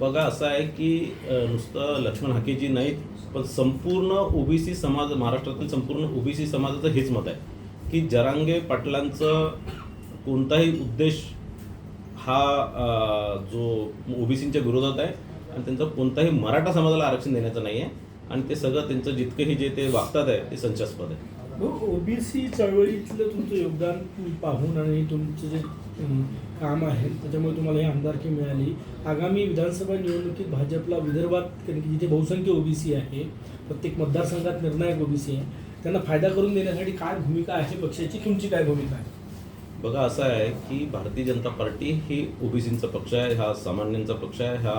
बघा असं आहे की नुसतं लक्ष्मण हाकेजी नाहीत पण संपूर्ण ओबीसी समाज महाराष्ट्रातील संपूर्ण ओबीसी समाजाचं हेच मत आहे की जरांगे पाटलांचं कोणताही उद्देश हा जो ओबीसींच्या विरोधात आहे आणि त्यांचा कोणताही मराठा समाजाला आरक्षण देण्याचं नाही आहे आणि ते सगळं त्यांचं जितकंही जे ते वागतात आहे ते संशयास्पद आहे. हो, ओबीसी चळवळीतलं तुमचं योगदान पाहून आणि तुमचं जे काम आहे त्याच्यामुळे तुम्हाला ही आमदारकी मिळाली. आगामी विधानसभा निवडणुकीत भाजपला विदर्भात कारण की जिथे बहुसंख्य ओबीसी आहे प्रत्येक मतदारसंघात निर्णायक ओबीसी आहे त्यांना फायदा करून देण्यासाठी काय भूमिका आहे पक्षाची? तुमची काय भूमिका आहे? बघा असं आहे की भारतीय जनता पार्टी ही ओबीसींचा पक्ष आहे हा सामान्यांचा पक्ष आहे हा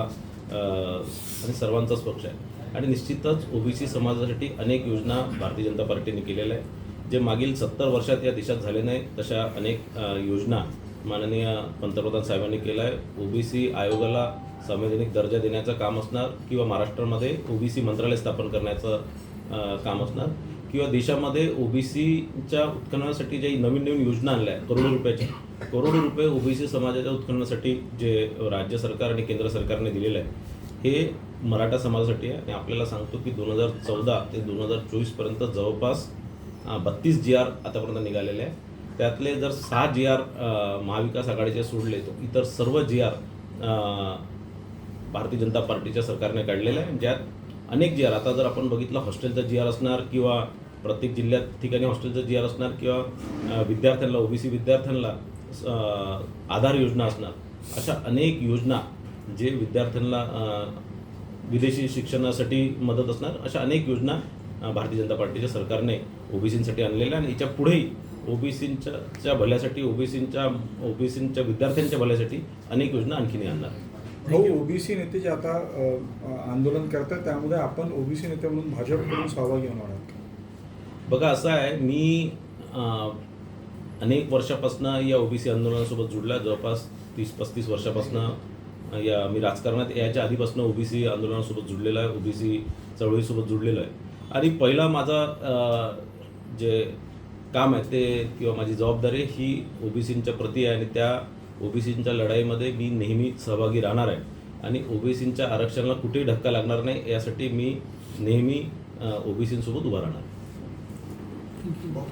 आणि सर्वांचाच पक्ष आहे. आणि निश्चितच ओबीसी समाजासाठी अनेक योजना भारतीय जनता पार्टीने केलेल्या आहे जे मागील सत्तर वर्षात या देशात झाले नाही तशा अनेक योजना माननीय पंतप्रधान साहेबांनी केलं आहे ओबीसी आयोगाला संवैधानिक दर्जा देण्याचं काम असणार किंवा महाराष्ट्रामध्ये ओबीसी मंत्रालय स्थापन करण्याचं काम असणार किंवा देशामध्ये ओबीसीच्या उत्खननासाठी ज्या नवीन नवीन योजना आणल्या आहेत करोडो रुपयाच्या करोडो रुपये ओबीसी समाजाच्या उत्खननासाठी जे राज्य सरकार आणि केंद्र सरकारने दिलेलं आहे हे मराठा समाजासाठी आहे. आणि आपल्याला सांगतो की दोन हजार चौदा ते दोन हजार चोवीसपर्यंत जवळपास बत्तीस जी आर आतापर्यंत निघालेले आहे. त्यातले जर सहा जी आर महाविकास आघाडीचे सोडले तर इतर सर्व जी आर भारतीय जनता पार्टीच्या सरकारने काढलेलं आहे. ज्यात अनेक जी आर आता जर आपण बघितलं हॉस्टेलचा जी आर असणार किंवा प्रत्येक जिल्ह्यात ठिकाणी हॉस्टेलचा जी आर असणार किंवा विद्यार्थ्यांना ओबीसी विद्यार्थ्यांना आधार योजना असणार. अशा अनेक योजना जे विद्यार्थ्यांना विदेशी शिक्षणासाठी मदत असणार अशा अनेक योजना भारतीय जनता पार्टीच्या सरकारने ओबीसींसाठी आणलेल्या आणि याच्या पुढेही ओबीसींच्या च्या भल्यासाठी ओबीसींच्या ओबीसींच्या विद्यार्थ्यांच्या भल्यासाठी अनेक योजना आणखीनही आणणार. भाऊ ओबीसी नेते जे आता आंदोलन करतात त्यामध्ये आपण ओबीसी नेते म्हणून भाजपकडून सहभागी होणार आहात. बघा असं आहे मी अनेक वर्षापासून या ओबीसी आंदोलनासोबत जुडला. जवळपास तीस पस्तीस वर्षापासून या मी राजकारणात याच्या आधीपासून ओबीसी आंदोलनासोबत जुडलेलो आहे ओबीसी चळवळीसोबत जुडलेलो आहे. आणि पहिला माझा जे काम आहे ते किंवा माझी जबाबदारी ही ओबीसींच्या प्रती आहे आणि त्या ओबीसींच्या लढाईमध्ये मी नेहमी सहभागी राहणार आहे. आणि ओबीसींच्या आरक्षणाला कुठेही धक्का लागणार नाही यासाठी मी नेहमी ओबीसींसोबत उभा राहणार